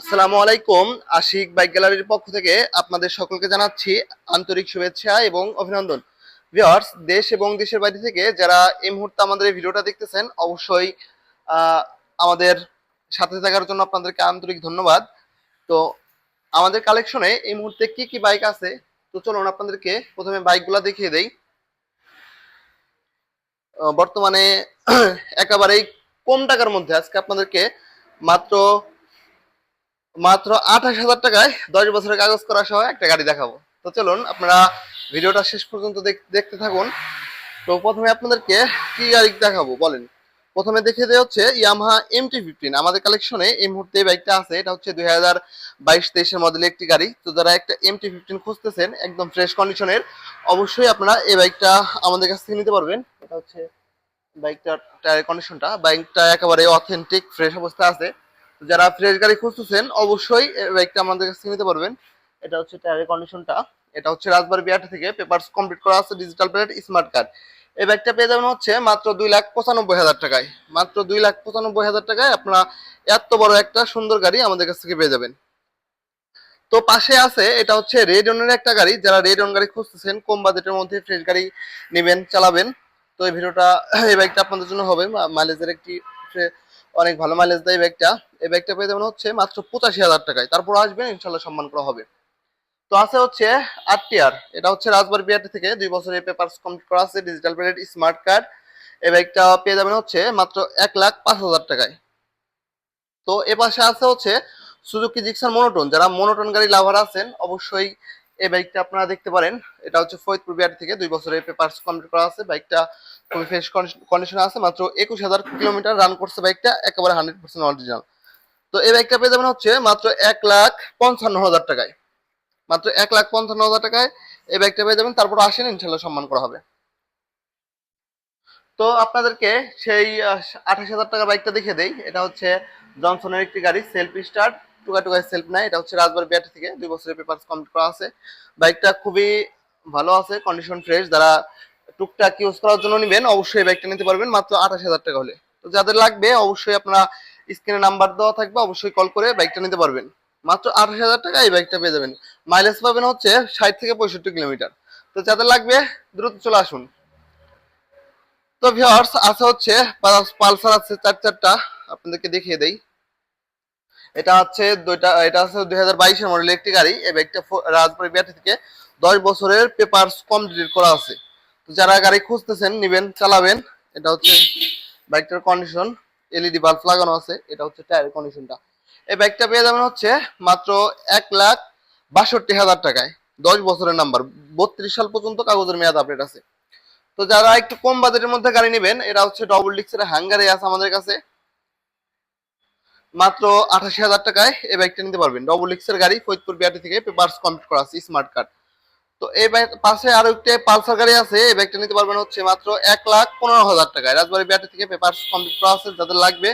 আসসালামু আলাইকুম, আশিক বাইক গ্যালারির পক্ষ থেকে আপনাদের সকলকে জানাচ্ছি আন্তরিক শুভেচ্ছা এবং অভিনন্দন। ভিউয়ার্স, দেশ এবং দেশের বাইরে থেকে যারা এই মুহূর্তে আমাদের এই ভিডিওটা দেখতেছেন, অবশ্যই আমাদের সাথে থাকার জন্য আপনাদেরকে আন্তরিক ধন্যবাদ। তো, আমাদের কালেকশনে এই মুহূর্তে কি কি বাইক আছে? তো চলুন আপনাদেরকে প্রথমে বাইকগুলো দেখিয়ে দেই। বর্তমানে একেবারেই কম টাকার মধ্যে আজকে আপনাদেরকে মাত্র মাত্র আঠাশ হাজার টাকায় দশ বছরের কাগজ করা সহ একটা গাড়ি দেখাবো। তো চলুন, আপনারা ভিডিওটা শেষ পর্যন্ত দেখ- দেখতে থাকুন। তো প্রথমে আপনাদেরকে কি গাড়ি দেখাবো, বলেন। প্রথমে দেখে দেওয়া হচ্ছে ইয়ামাহা এমটি ফিফটিন আমাদের কালেকশনে এই মুহূর্তে বাইকটা আছে। এটা হচ্ছে দুই হাজার বাইশ তেইশের মডেলের একটি গাড়ি। তো যারা একটা এম টি ফিফটিন খুঁজতেছেন, একদম ফ্রেশ কন্ডিশনের অবশ্যই আপনারা এই বাইকটা আমাদের কাছ থেকে নিতে পারবেন। এটা হচ্ছে বাইকটার টায়ার কন্ডিশনটা বাইকটা একেবারে অথেন্টিক ফ্রেশ অবস্থায় আছে। যারা ফ্রেশ গাড়ি খুঁজতেছেন, অবশ্যই বাইকটা আমাদের কাছ থেকে নিতে পারবেন। এটা হচ্ছে টায়ারের কন্ডিশনটা এটা হচ্ছে রাজবাড়ি বিআরটি থেকে পেপারস কমপ্লিট করা আছে ডিজিটাল প্লেট স্মার্ট কার্ড এই বাইকটা পেয়ে যাবেন হচ্ছে মাত্র দুই লাখ পঁচানব্বই হাজার টাকায়। মাত্র দুই লাখ পঁচানব্বই হাজার টাকায় আপনারা এত বড় একটা সুন্দর গাড়ি আমাদের কাছ থেকে পেয়ে যাবেন। তো পাশে আছে, এটা হচ্ছে রেড অনের একটা গাড়ি। যারা রেড অন গাড়ি খুঁজতেছেন, কম বাজেটের মধ্যে ফ্রেশ গাড়ি নেবেন, চালাবেন। তো এই ভিডিওটা, এই বাইকটা আপনাদের জন্য হবে। মাইলেজের একটি অনেক ভালো মাইলেজ দেয় এই বাইকটা এই ব্যাগটা পেয়ে যাবেন হচ্ছে মাত্র পঁচাশি হাজার টাকায়। তারপর আসবেন, ইনশাল্লাহ সম্মান করা হবে। তো আছে হচ্ছে আট টিয়ার এটা হচ্ছে রাজবাড়ি বিআরটি থেকে দুই বছরের পেপার কমপ্লিট করা আছে ডিজিটাল প্লেট স্মার্ট কার্ড এই ব্যাগটা পেয়ে যাবেন হচ্ছে মাত্র এক লাখ পাঁচ হাজার টাকায়। তো এ পাশে আছে হচ্ছে সুযোগ সুজুকি জিক্সার মনোটন যারা মনোটন গাড়ি লাভার আছেন, অবশ্যই এই বাইকটা আপনারা দেখতে পারেন। এটা হচ্ছে ফরিদপুর বিআর থেকে দুই বছরের পেপার কমপ্লিট করা আছে। বাইকটা খুবই ফ্রেশ কন্ডিশনে আছে। মাত্র একুশ হাজার কিলোমিটার রান করছে বাইকটা। একেবারে হান্ড্রেড পার্সেন্ট অরিজিনাল তো এই বাইকটা পেয়ে যাবেন হচ্ছে মাত্র এক লাখ পঞ্চান্ন হাজার টাকায়। মাত্র এক লাখ পঞ্চান্ন হাজার টাকায় এই বাইকটা পেয়ে যাবেন। তারপর আসেন ইনশাল্লাহ সম্মান করা হবে। তো আপনাদেরকে সেই আঠাশ হাজার টাকার বাইকটা দেখিয়ে দেই। এটা হচ্ছে জনসনের একটি গাড়ি সেলফ স্টার্ট টুকা টুকায় সেলফ নাই, এটা হচ্ছে রাজবাড়ি বিআরটি থেকে দুই বছরের পেপার কমপ্লিট করা আছে। বাইকটা খুবই ভালো আছে কন্ডিশন ফ্রেশ যারা টুকটাক ইউজ করার জন্য নেবেন, অবশ্যই বাইকটা নিতে পারবেন, মাত্র আঠাশ হাজার টাকা হলে। তো যাদের লাগবে, অবশ্যই আপনারা স্ক্রিনে নাম্বার দেওয়া থাকবে, অবশ্যই কল করে বাইকটা নিতে পারবেন। মাত্র আঠাশ হাজার টাকা এই বাইকটা পেয়ে যাবেন। মাইলেজ পাবেন হচ্ছে ষাট থেকে পঁয়ষট্টি কিলোমিটার। তো যাদের লাগবে, দ্রুত চলে আসুন। তো ভিউয়ার্স আছে হচ্ছে, পালসার আছে চার চারটা, আপনাদেরকে দেখিয়ে দেই। এটা হচ্ছে দুইটা, এটা হচ্ছে দুই হাজার বাইশের মডেল একটি গাড়ি, এই ফো- রাজবাড়ি বিআরটি থেকে দশ বছরের পেপার কমপ্লিট করা আছে। তো যারা গাড়ি খুঁজতেছেন, নিবেন, চালাবেন, এটা হচ্ছে বাইকটার কন্ডিশন এলইডি বাল্ব লাগানো আছে, এটা হচ্ছে টায়ারের কন্ডিশনটা এই বাইকটা পেয়ে যাবেন হচ্ছে মাত্র এক লাখ বাষট্টি হাজার টাকায়, দশ বছরের নাম্বার বত্রিশ সাল পর্যন্ত কাগজের মেয়াদ আপডেট আছে। তো যারা একটু কম বাজেটের মধ্যে গাড়ি নেবেন, এটা হচ্ছে ডবল ডিক্সের হাঙ্গারে আছে আমাদের কাছে। মাত্র আঠাশি হাজার টাকায় এই বাইকটা নিতে পারবেন। ডবল ডিক্সের গাড়ি, ফরিদপুর বিআরটি থেকে পেপারস কমপ্লিট করা আছে স্মার্ট কার্ড তো এই বাইক পাশে আরও একটা পালসার গাড়ি আছে, এই বাইকটা নিতে পারবেন হচ্ছে মাত্র এক লাখ পনেরো হাজার টাকায়। রাজবাড়ি বিআরটি থেকে পেপারস কমপ্লিট করা আছে, যাদের লাগবে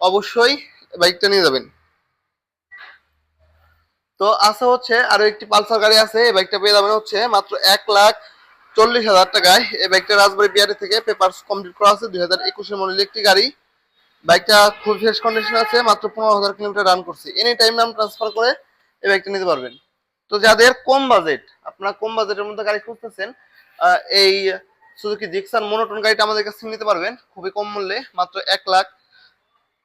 অবশ্যই বাইকটা নিয়ে যাবেন। তো আছে হচ্ছে আরও একটি পালসার গাড়ি আছে, এই বাইকটা পেয়ে যাবেন হচ্ছে মাত্র এক লাখ চল্লিশ হাজার টাকায়। এই বাইকটা রাজবাড়ি বিআরটি থেকে পেপারস কমপ্লিট করা আছে, দুই হাজার একুশের মডেলের একটি গাড়ি। বাইকটা খুব ফ্রেশ কন্ডিশন আছে, মাত্র পনেরো হাজার কিলোমিটার রান করছে। এনি টাইম নাম ট্রান্সফার করে এই বাইকটা নিতে পারবেন। তো যাদের কম বাজেট আপনারা কম বাজেটের মধ্যে গাড়ি খুঁজতেছেন এই সুজুকি জিক্সার মনোটন গাড়িটা আমাদের কাছে নিতে পারবেন, খুবই কম মূল্যে, মাত্র এক লাখ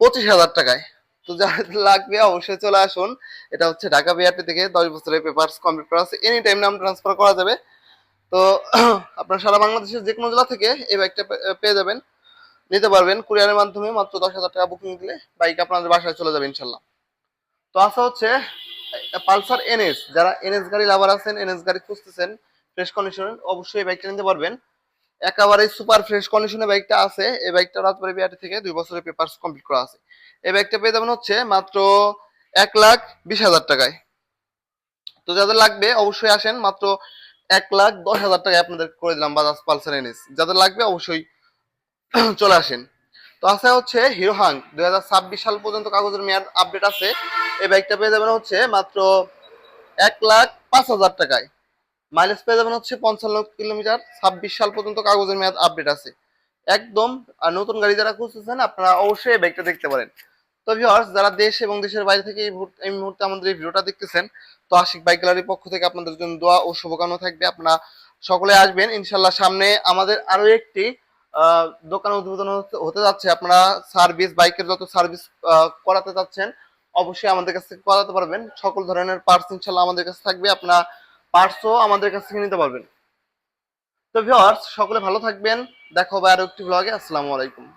পঁচিশ হাজার টাকায়। তো যাদের লাগবে অবশ্যই চলে আসুন। এটা হচ্ছে ঢাকা বিআরটি থেকে দশ বছরের পেপারস কমপ্লিট করা আছে। এনি টাইম নাম ট্রান্সফার করা যাবে। তো আপনার সারা বাংলাদেশের যে কোনো জেলা থেকে এই বাইকটা পেয়ে যাবেন। নিতে পারবেন কুরিয়ারের মাধ্যমে মাত্র দশ হাজার টাকা বুকিং দিলে বাইক আপনাদের বাসায় চলে যাবে ইনশাল্লাহ। তো আসা হচ্ছে পালসার এনএস যারা এনএস গাড়ি লাভার আছেন এনএস গাড়ি খুঁজতেছেন ফ্রেশ কন্ডিশন অবশ্যই এই বাইকটা নিতে পারবেন। একেবারে সুপার ফ্রেশ কন্ডিশনে বাইকটা আছে, এই বাইকটা রাজবাড়ি বিআরটি থেকে দুই বছরের পেপারস কমপ্লিট করা আছে। এই বাইকটা পেয়ে যাবেন হচ্ছে মাত্র এক লাখ বিশ হাজার টাকায়। তো যাদের লাগবে অবশ্যই আসেন, মাত্র এক লাখ দশ হাজার টাকায় আপনাদের করে দিলাম বাজাজ পালসার এনএস যাদের লাগবে অবশ্যই চলে আসেন। তো আছে হচ্ছে হিরো হাং, দুই হাজার ছাব্বিশ সাল পর্যন্ত কাগজের মেয়াদ আপডেট আছে। এই বাইকটা পেয়ে যাবেন হচ্ছে মাত্র এক লাখ পাঁচ হাজার টাকায়। মাইলেজ পেয়ে যাবেন হচ্ছে পঞ্চান্ন কিলোমিটার, ছাব্বিশ সাল পর্যন্ত কাগজের মেয়াদ আপডেট আছে। একদম, আর নতুন গাড়ি যারা খুঁজতেছেন, আপনারা অবশ্যই এই বাইকটা দেখতে পারেন। তো ভিউয়ার্স যারা দেশ এবং দেশের বাইরে থেকে এই মুহূর্তে- আমাদের এই ভিডিওটা দেখতেছেন, তো আশিক বাইক গ্যালারির পক্ষ থেকে আপনাদের জন্য দোয়া ও শুভকামনা থাকবে। আপনারা সকলে আসবেন, ইনশাল্লাহ সামনে আমাদের আরও একটি দোকান উদ্বোধন হতে- যাচ্ছে। আপনারা সার্ভিস বাইকের যত সার্ভিস করাতে চাচ্ছেন, অবশ্যই আমাদের কাছ থেকে করাতে পারবেন। সকল ধরনের পার্টস ইনশাল্লাহ আমাদের কাছে থাকবে। আপনারা পার্টসও আমাদের কাছ থেকে নিতে পারবেন। তো ভিওয়ার্স সকলে ভালো থাকবেন। দেখা হবে আরও একটি ব্লগে আসসালামু আলাইকুম।